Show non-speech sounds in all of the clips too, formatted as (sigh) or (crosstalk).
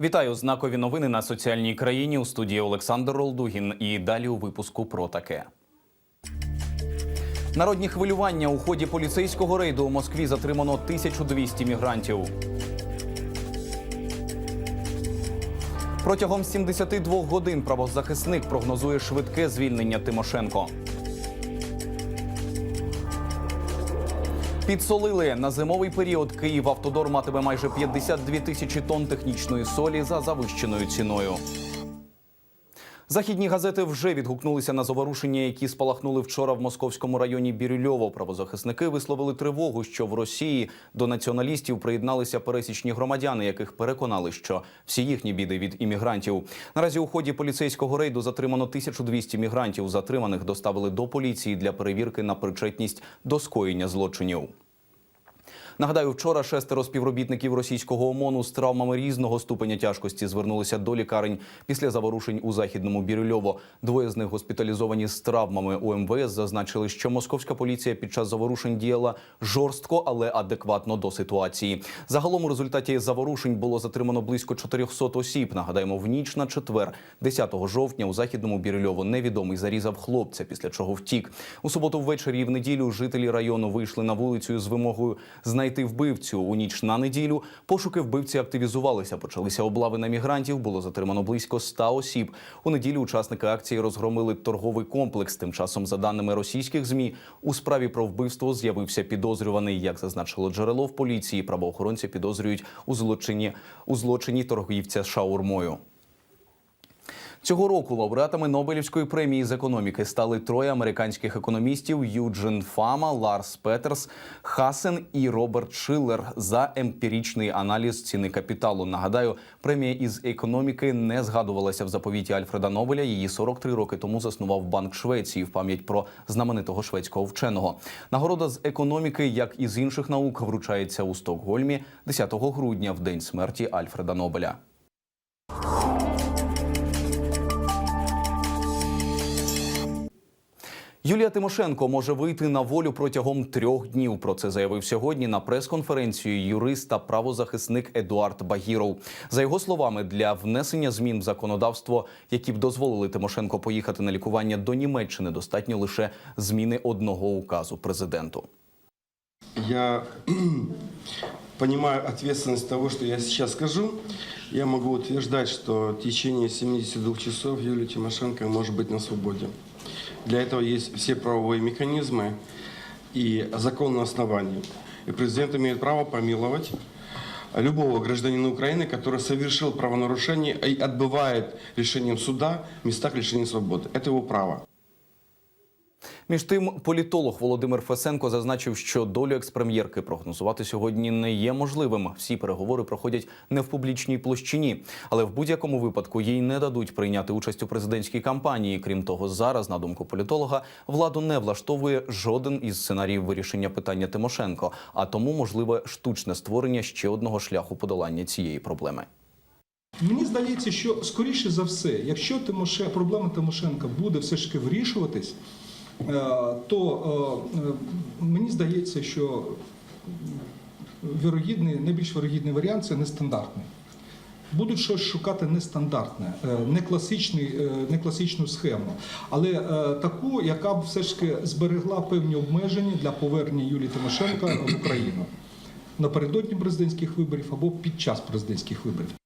Вітаю знакові новини на соціальній країні у студії Олександр Ролдугін. І далі у випуску про таке. Народні хвилювання у ході поліцейського рейду у Москві затримано 1200 мігрантів. Протягом 72 годин правозахисник прогнозує швидке звільнення Тимошенко. Підсолили на зимовий період Київ автодор матиме майже 52 тисячі тонн технічної солі за завищеною ціною. Західні газети вже відгукнулися на заворушення, які спалахнули вчора в московському районі Бірюльово. Правозахисники висловили тривогу, що в Росії до націоналістів приєдналися пересічні громадяни, яких переконали, що всі їхні біди від іммігрантів. Наразі у ході поліцейського рейду затримано 1200 мігрантів. Затриманих доставили до поліції для перевірки на причетність до скоєння злочинів. Нагадаю, вчора шестеро співробітників російського ОМОНу з травмами різного ступеня тяжкості звернулися до лікарень після заворушень у західному Бірюльово. Двоє з них госпіталізовані з травмами. У МВС зазначили, що московська поліція під час заворушень діяла жорстко, але адекватно до ситуації. Загалом у результаті заворушень було затримано близько 400 осіб. Нагадаємо, в ніч на четвер, 10 жовтня, у західному Бірюльово невідомий зарізав хлопця, після чого втік. У суботу ввечері і в неділю жителі району вийшли на вулицю з вимогою знайти вбивцю. У ніч на неділю пошуки вбивці активізувалися. Почалися облави на мігрантів. Було затримано близько 100 осіб. У неділю учасники акції розгромили торговий комплекс. Тим часом, за даними російських змі, у справі про вбивство з'явився підозрюваний. Як зазначило джерело в поліції, правоохоронці підозрюють у злочині у злочині торгівця шаурмою. Цього року лауреатами Нобелівської премії з економіки стали троє американських економістів: Юджин Фама, Ларс Петерс, Хасен і Роберт Шиллер за емпіричний аналіз ціни капіталу. Нагадаю, премія із економіки не згадувалася в заповіті Альфреда Нобеля. Її 43 роки тому заснував Банк Швеції в пам'ять про знаменитого шведського вченого. Нагорода з економіки, як і з інших наук, вручається у Стокгольмі 10 грудня, в день смерті Альфреда Нобеля. Юлія Тимошенко може вийти на волю протягом трьох днів. Про це заявив сьогодні на прес-конференції юрист та правозахисник Едуард Багіров. За його словами, для внесення змін в законодавство, які б дозволили Тимошенко поїхати на лікування до Німеччини, достатньо лише зміни одного указу президенту. Я (clears throat) понимаю ответственность того, что я сейчас скажу. Я могу утверждать, что в течение 72 часов Юлия Тимошенко может быть на свободе. Для этого есть все правовые механизмы и законные основания. И президент имеет право помиловать любого гражданина Украины, который совершил правонарушение и отбывает решением суда в местах лишения свободы. Это его право. Між тим, політолог Володимир Фесенко зазначив, що долю експрем'єрки прогнозувати сьогодні не є можливим. Всі переговори проходять не в публічній площині, але в будь-якому випадку їй не дадуть прийняти участь у президентській кампанії. Крім того, зараз, на думку політолога, владу не влаштовує жоден із сценаріїв вирішення питання Тимошенко, а тому можливе штучне створення ще одного шляху подолання цієї проблеми. Мені здається, що скоріше за все, якщо Тимоше, проблема Тимошенка буде все ж таки вирішуватись, то е, е, мені здається, що вірогідний, найбільш вірогідний варіант це нестандартний. Будуть щось шукати нестандартне, е, не, класичний, е, не класичну схему, але е, таку, яка б все ж таки зберегла певні обмеження для повернення Юлії Тимошенка в Україну напередодні президентських виборів або під час президентських виборів.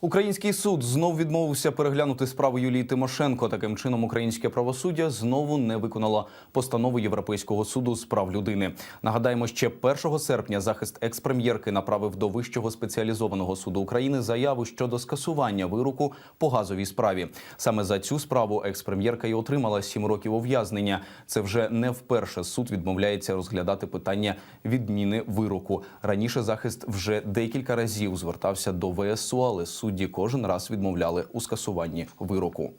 Український суд знов відмовився переглянути справу Юлії Тимошенко. Таким чином, українське правосуддя знову не виконало постанову Європейського суду з прав людини. Нагадаємо, ще 1 серпня захист експрем'єрки направив до вищого спеціалізованого суду України заяву щодо скасування вироку по газовій справі. Саме за цю справу експрем'єрка й отримала 7 років ув'язнення. Це вже не вперше суд відмовляється розглядати питання відміни вироку. Раніше захист вже декілька разів звертався до ВСУ, але судді кожен раз відмовляли у скасуванні вироку.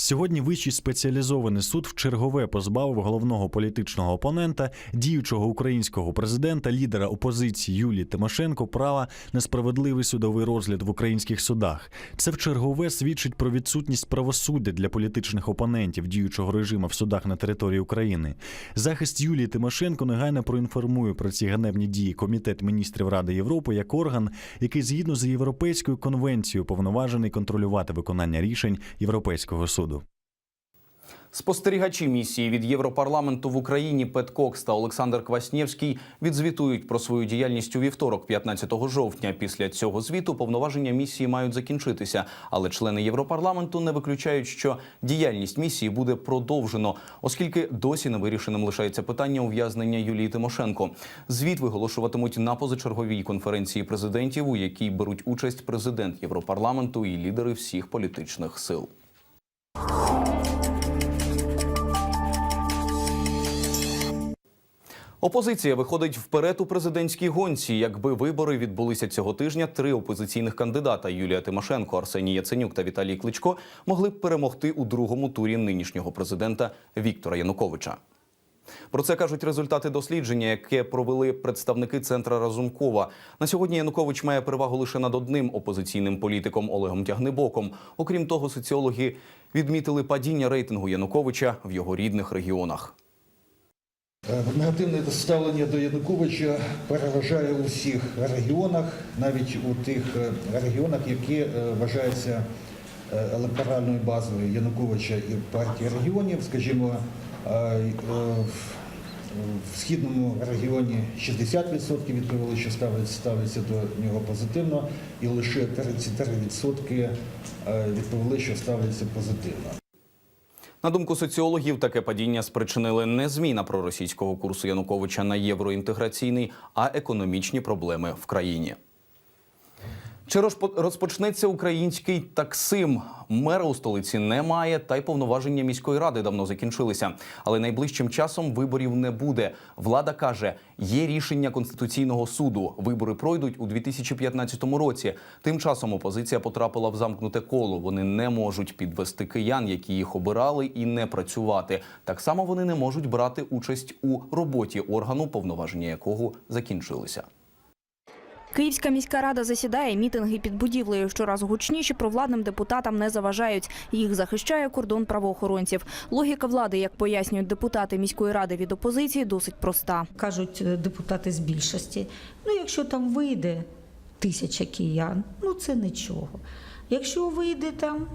Сьогодні вищий спеціалізований суд вчергове позбавив головного політичного опонента, діючого українського президента, лідера опозиції Юлії Тимошенко права на справедливий судовий розгляд в українських судах. Це вчергове свідчить про відсутність правосуддя для політичних опонентів діючого режиму в судах на території України. Захист Юлії Тимошенко негайно проінформує про ці ганебні дії Комітет міністрів Ради Європи як орган, який згідно з європейською конвенцією повноважений контролювати виконання рішень Європейського суду. Спостерігачі місії від Європарламенту в Україні Пет Кокс та Олександр Кваснєвський відзвітують про свою діяльність у вівторок, 15 жовтня. Після цього звіту повноваження місії мають закінчитися, але члени Європарламенту не виключають, що діяльність місії буде продовжено, оскільки досі не вирішеним лишається питання ув'язнення Юлії Тимошенко. Звіт виголошуватимуть на позачерговій конференції президентів, у якій беруть участь президент Європарламенту і лідери всіх політичних сил. Опозиція виходить вперед у президентській гонці. Якби вибори відбулися цього тижня, три опозиційних кандидата Юлія Тимошенко, Арсеній Яценюк та Віталій Кличко могли б перемогти у другому турі нинішнього президента Віктора Януковича. Про це кажуть результати дослідження, яке провели представники центра Разумкова. На сьогодні Янукович має перевагу лише над одним опозиційним політиком Олегом Тягнебоком. Окрім того, соціологи відмітили падіння рейтингу Януковича в його рідних регіонах. Е, Негативне ставлення до Януковича переважає у всіх регіонах, навіть у тих е, регіонах, які е, вважаються електоральною базою Януковича і партії регіонів, скажімо, в- в східному регіоні 60% відповіли, що ставляться до нього позитивно, і лише 33% е, відповіли, що ставляться позитивно. На думку соціологів, таке падіння спричинили не зміна проросійського курсу Януковича на євроінтеграційний, а економічні проблеми в країні. Чи розпо- розпочнеться український таксим? Мера у столиці немає, та й повноваження міської ради давно закінчилися. Але найближчим часом виборів не буде. Влада каже, є рішення конституційного суду. Вибори пройдуть у 2015 році. Тим часом опозиція потрапила в замкнуте коло. Вони не можуть підвести киян, які їх обирали, і не працювати. Так само вони не можуть брати участь у роботі органу, повноваження якого закінчилися. Київська міська рада засідає. Мітинги під будівлею щоразу гучніші провладним депутатам не заважають. Їх захищає кордон правоохоронців. Логіка влади, як пояснюють депутати міської ради від опозиції, досить проста. кажуть е, депутати з більшості. Ну, якщо там вийде тисяча киян, ну це нічого. Якщо вийде там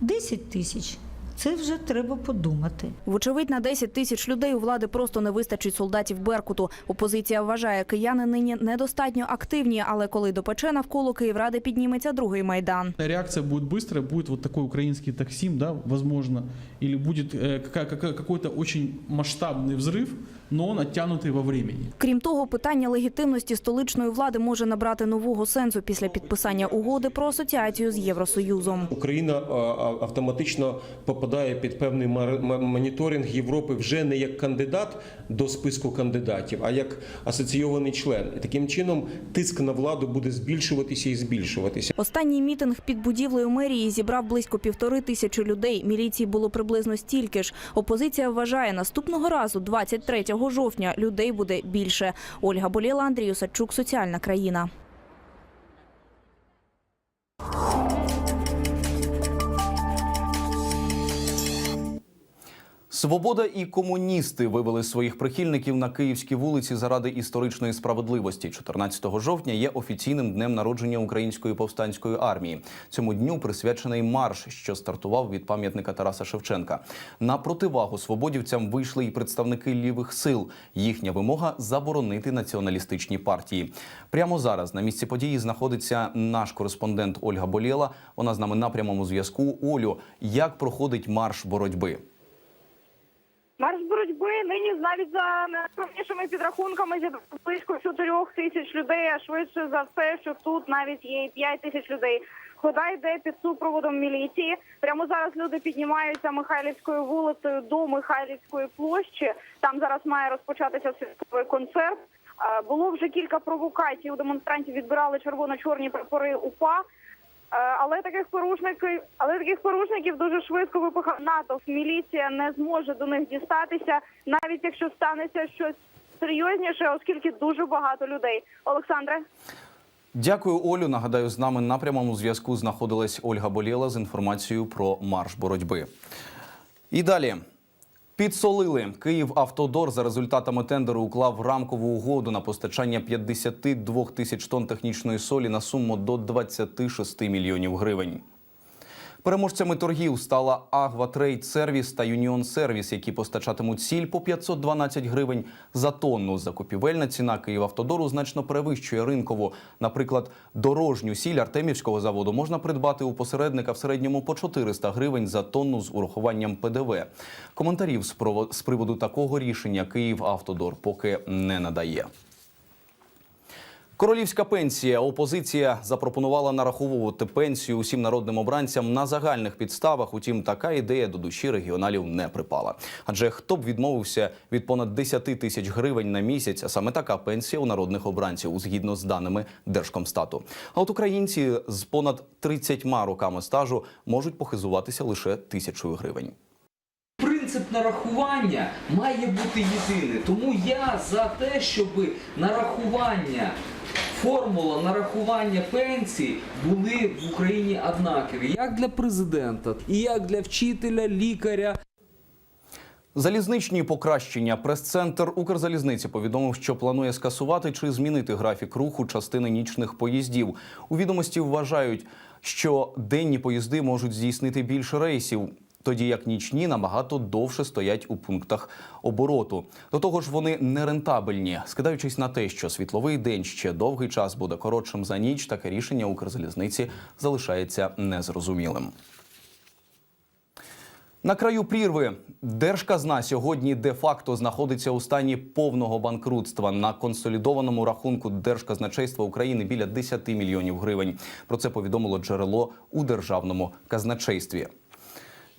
10 тисяч, це вже треба подумати. Вочевидь, на 10 тисяч людей у влади просто не вистачить солдатів Беркуту. Опозиція вважає, кияни нині недостатньо активні, але коли допече навколо Київради підніметься другий майдан. Реакция будет быстрая, будет вот такой украинский таксим, да, возможно, или будет э, какая- какая- какой-то очень масштабный взрыв, но он оттянутый во времени. Крім того, питання легітимності столичної влади може набрати нового сенсу після підписання угоди про асоціацію з Євросоюзом. Україна автоматично попадає під певний моніторинг Європи вже не як кандидат до списку кандидатів, а як асоційований член. І таким чином тиск на владу буде збільшуватися і збільшуватися. Останній мітинг під будівлею мерії зібрав близько півтори тисячі людей. Міліції було приблизно стільки ж. Опозиція вважає, наступного разу, 23 жовтня, людей буде більше. Ольга Боліла, Андрій Осадчук, соціальна країна. Свобода і комуністи вивели своїх прихильників на київські вулиці заради історичної справедливості. 14 жовтня є офіційним днем народження української повстанської армії. Цьому дню присвячений марш, що стартував від пам'ятника Тараса Шевченка. На противагу свободівцям вийшли і представники лівих сил. Їхня вимога заборонити націоналістичні партії. Прямо зараз на місці події знаходиться наш кореспондент Ольга Болєла. Вона з нами на прямому зв'язку. Олю, як проходить марш боротьби? Марш боротьби нині навіть за найскромнішими підрахунками зібрали близько 4 тисяч людей, а швидше за все, що тут навіть є 5 тисяч людей. Хода йде під супроводом міліції. Прямо зараз люди піднімаються Михайлівською вулицею до Михайлівської площі. Там зараз має розпочатися святковий концерт. Е, Було вже кілька провокацій. У демонстрантів відбирали червоно-чорні прапори УПА. Але таких порушників, але таких порушників дуже швидко випихав НАТО. Міліція не зможе до них дістатися, навіть якщо станеться щось серйозніше, оскільки дуже багато людей. Олександре. Дякую, Олю. Нагадаю, з нами на прямому зв'язку знаходилась Ольга Болєла з інформацією про марш боротьби. І далі. Підсолили Київ Автодор за результатами тендеру уклав рамкову угоду на постачання 52 тисяч тонн технічної солі на суму до 26 мільйонів гривень. Переможцями торгів стала Агва Трейд Сервіс та Юніон Сервіс, які постачатимуть сіль по 512 гривень за тонну. Закупівельна ціна Київавтодору значно перевищує ринкову. Наприклад, дорожню сіль Артемівського заводу можна придбати у посередника в середньому по 400 гривень за тонну з урахуванням ПДВ. Коментарів з приводу такого рішення Київавтодор поки не надає. Королівська пенсія. Опозиція запропонувала нараховувати пенсію усім народним обранцям на загальних підставах. Утім, така ідея до душі регіоналів не припала. Адже хто б відмовився від понад 10 тисяч гривень на місяць, а саме така пенсія у народних обранців, згідно з даними Держкомстату. А от українці з понад 30 роками стажу можуть похизуватися лише тисячою гривень. Принцип нарахування має бути єдиний. Тому я за те, щоб нарахування, формула нарахування пенсій були в Україні однакові. Як для президента, і як для вчителя, лікаря, Залізничні покращення. Прес-центр Укрзалізниці повідомив, що планує скасувати чи змінити графік руху частини нічних поїздів. У відомості вважають, що денні поїзди можуть здійснити більше рейсів. Тоді як нічні набагато довше стоять у пунктах обороту. До того ж, вони нерентабельні. Скидаючись на те, що світловий день ще довгий час буде коротшим за ніч, таке рішення Укрзалізниці залишається незрозумілим. На краю прірви держказна сьогодні де-факто знаходиться у стані повного банкрутства на консолідованому рахунку Держказначейства України біля 10 мільйонів гривень. Про це повідомило джерело у державному казначействі.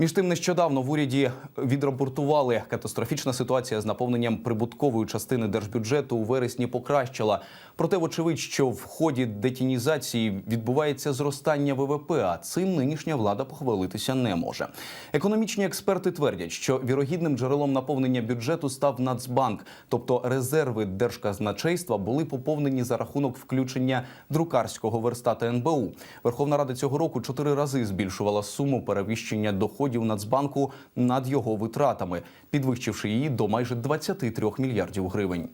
Між тим, нещодавно в уряді відрапортували катастрофічна ситуація з наповненням прибуткової частини держбюджету у вересні покращила. Проте, вочевидь, що в ході детінізації відбувається зростання ВВП, а цим нинішня влада похвалитися не може. Економічні експерти твердять, що вірогідним джерелом наповнення бюджету став Нацбанк, тобто резерви держказначейства були поповнені за рахунок включення друкарського верстата НБУ. Верховна Рада цього року чотири рази збільшувала суму перевіщення доходів Нацбанку над його витратами, підвищивши її до майже 23 мільярдів гривень.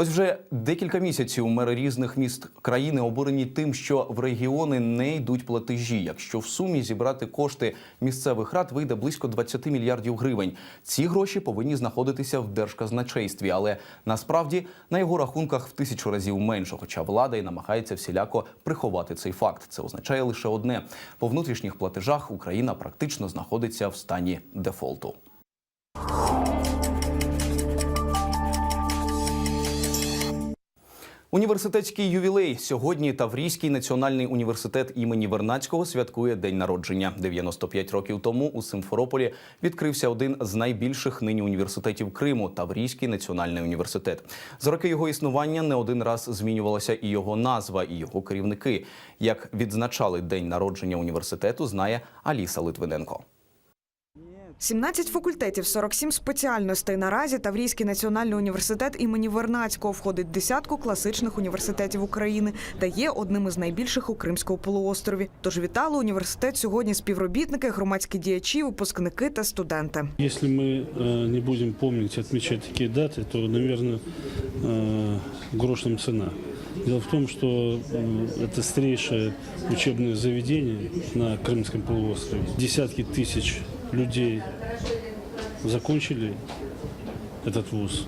Ось вже декілька місяців мери різних міст країни обурені тим, що в регіони не йдуть платежі. Якщо в сумі зібрати кошти місцевих рад, вийде близько 20 мільярдів гривень. Ці гроші повинні знаходитися в держказначействі, але насправді на його рахунках в тисячу разів менше. Хоча влада і намагається всіляко приховати цей факт. Це означає лише одне: по внутрішніх платежах Україна практично знаходиться в стані дефолту. Університетський ювілей сьогодні Таврійський національний університет імені Вернацького святкує день народження. 95 років тому у Симферополі відкрився один з найбільших нині університетів Криму Таврійський національний університет. За роки його існування не один раз змінювалася і його назва, і його керівники. Як відзначали день народження університету, знає Аліса Литвиненко. 17 факультетів, 47 спеціальностей. Наразі Таврійський національний університет імені Вернацького входить в десятку класичних університетів України та є одним із найбільших у Кримському полуострові. Тож вітали університет сьогодні співробітники, громадські діячі, випускники та студенти. Если мы э, не будем помнить, отмечать такие даты, то, наверное, э, грош нам цена. Дело в том, что э, это старейшее учебное заведение на Крымском полуострове. Десятки тысяч людей закончили этот вуз,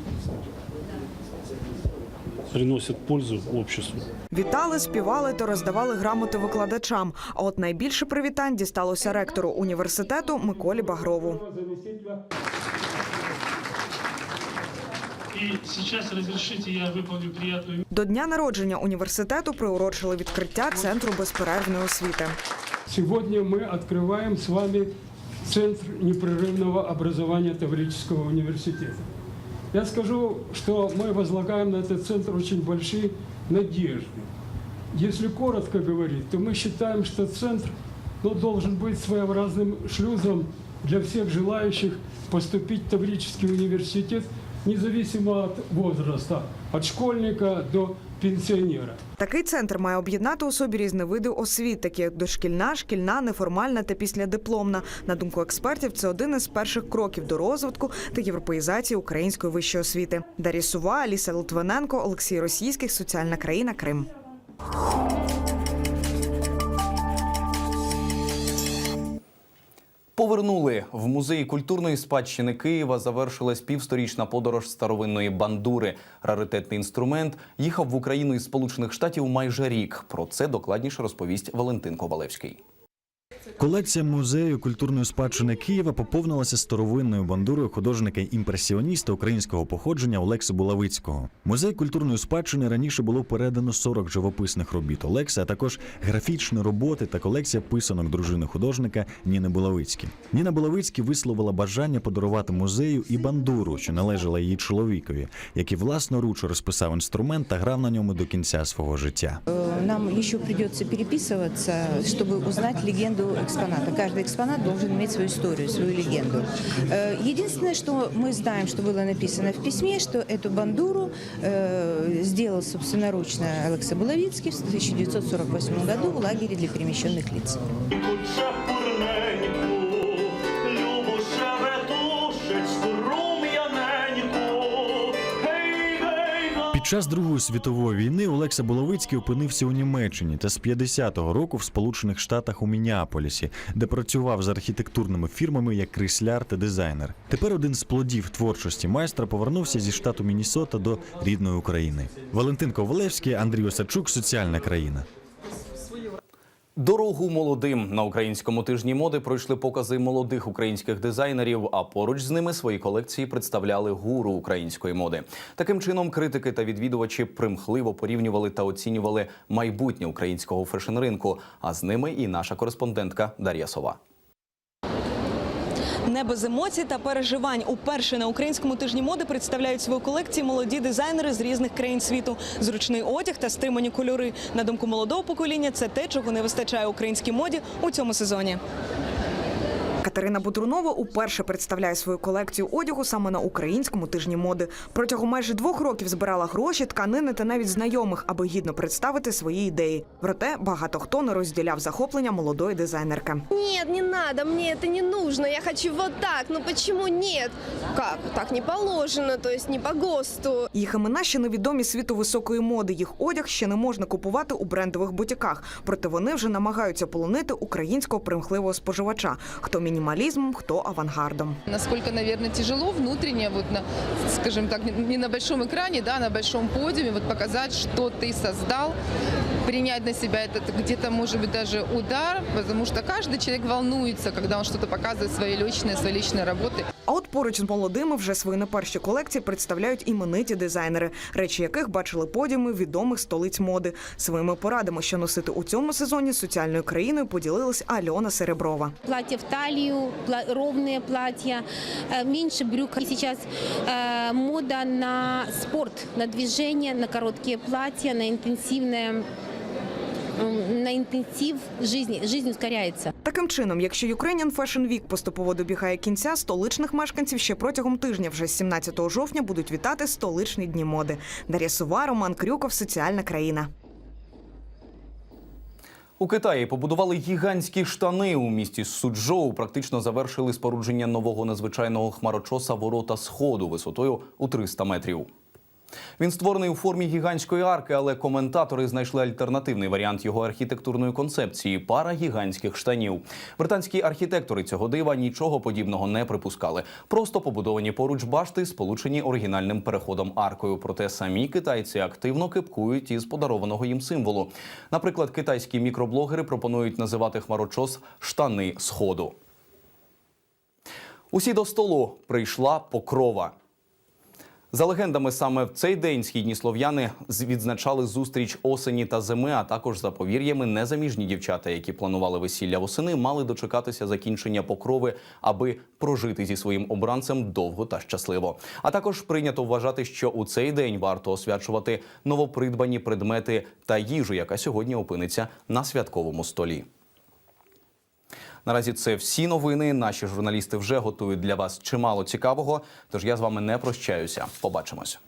приносят пользу обществу. Вітали, співали та роздавали грамоти викладачам. А от найбільше привітань дісталося ректору університету Миколі Багрову. И сейчас разрешите я выполню приятную До дня народження університету приурочили відкриття центру безперервної освіти. Сегодня мы открываем с вами Центр непрерывного образования Таврического университета. Я скажу, что мы возлагаем на этот центр очень большие надежды. Если коротко говорить, то мы считаем, что центр ну, должен быть своеобразным шлюзом для всех желающих поступить в Таврический университет, независимо от возраста, от школьника до пенсионера. Такий центр має об'єднати у собі різні види освіт, такі як дошкільна, шкільна, неформальна та післядипломна. На думку експертів, це один із перших кроків до розвитку та європеїзації української вищої освіти. Дарі Сува, Аліса Литвиненко, Олексій Російських, Соціальна країна, Крим. Повернули в музеї культурної спадщини Києва. Завершилась півсторічна подорож старовинної бандури. Раритетний інструмент їхав в Україну із Сполучених Штатів майже рік. Про це докладніше розповість Валентин Ковалевський. Колекція музею культурної спадщини Києва поповнилася старовинною бандурою художника-імпресіоніста українського походження Олекси Булавицького. Музей культурної спадщини раніше було передано 40 живописних робіт Олекси, а також графічні роботи та колекція писанок дружини художника Ніни Булавицькі. Ніна Булавицькі висловила бажання подарувати музею і бандуру, що належала її чоловікові, який власноруч розписав інструмент та грав на ньому до кінця свого життя. Э, Нам еще придется переписываться, чтобы узнать легенду экспоната. Каждый экспонат должен иметь свою историю, свою легенду. Э, Единственное, что мы знаем, что было написано в письме, что эту бандуру э, сделал собственноручно Алекса Булавицкий в 1948 году в лагере для перемещенных лиц. Час Другої світової війни Олекса Боловицький опинився у Німеччині та з 50-го року в Сполучених Штатах у Мініаполісі, де працював з архітектурними фірмами як крисляр та дизайнер. Тепер один з плодів творчості майстра повернувся зі штату Мінісота до рідної України. Валентин Ковалевський, Андрій Осадчук, Соціальна країна. Дорогу молодим на українському тижні моди пройшли покази молодих українських дизайнерів. А поруч з ними свої колекції представляли гуру української моди. Таким чином, критики та відвідувачі примхливо порівнювали та оцінювали майбутнє українського фешн-ринку. А з ними і наша кореспондентка Дар'я Сова. Не без емоцій та переживань. Уперше на українському тижні моди представляють свою колекцію молоді дизайнери з різних країн світу. Зручний одяг та стримані кольори. На думку молодого покоління, це те, чого не вистачає українській моді у цьому сезоні. Катерина Бутрунова уперше представляє свою колекцію одягу саме на українському тижні моди. Протягом майже двох років збирала гроші, тканини та навіть знайомих, аби гідно представити свої ідеї. Проте багато хто не розділяв захоплення молодої дизайнерки. Нет, не надо, мне это не нужно, я хочу вот так, ну почему нет? Как? Так не положено, то есть не по ГОСТу. Їх імена ще невідомі світу високої моди. Їх одяг ще не можна купувати у брендових бутіках. Проте вони вже намагаються полонити українського примхливого споживача. Хто мінімалізмом, хто авангардом. Насколько, наверное, тяжело внутренне, вот на, скажем так, не на большом экране, да, на большом подиуме, вот показать, что ты создал, принять на себя этот где-то, может быть, даже удар, потому что каждый человек волнуется, когда он что-то показывает, свои личные, свои личные работы. А от поруч з молодими вже свої не перші колекції представляють імениті дизайнери, речі яких бачили подіуми відомих столиць моди. Своїми порадами, що носити у цьому сезоні, соціальною країною поділилась Альона Сереброва. Платья в талию, пла- ровные платья, э, меньше брюк. И сейчас э, мода на спорт, на движение, на короткие платья, на интенсивное м, на інтенсив жизни. Жизнь ускоряється. Таким чином, якщо Ukrainian Fashion Week поступово добігає кінця, столичних мешканців ще протягом тижня, вже 17 жовтня, будуть вітати столичні дні моди. Дар'я Сува, Роман Крюков, Соціальна країна. У Китаї побудували гігантські штани у місті Суджоу. Практично завершили спорудження нового незвичайного хмарочоса ворота сходу висотою у 300 метрів. Він створений у формі гігантської арки, але коментатори знайшли альтернативний варіант його архітектурної концепції пара гігантських штанів. Британські архітектори цього дива нічого подібного не припускали. Просто побудовані поруч башти, сполучені оригінальним переходом аркою. Проте самі китайці активно кипкують із подарованого їм символу. Наприклад, китайські мікроблогери пропонують називати хмарочос штани сходу. Усі до столу прийшла покрова. За легендами, саме в цей день східні слов'яни відзначали зустріч осені та зими. А також за повір'ями незаміжні дівчата, які планували весілля восени, мали дочекатися закінчення покрови, аби прожити зі своїм обранцем довго та щасливо. А також прийнято вважати, що у цей день варто освячувати новопридбані предмети та їжу, яка сьогодні опиниться на святковому столі. Наразі це всі новини. Наші журналісти вже готують для вас чимало цікавого. Тож я з вами не прощаюся. Побачимось.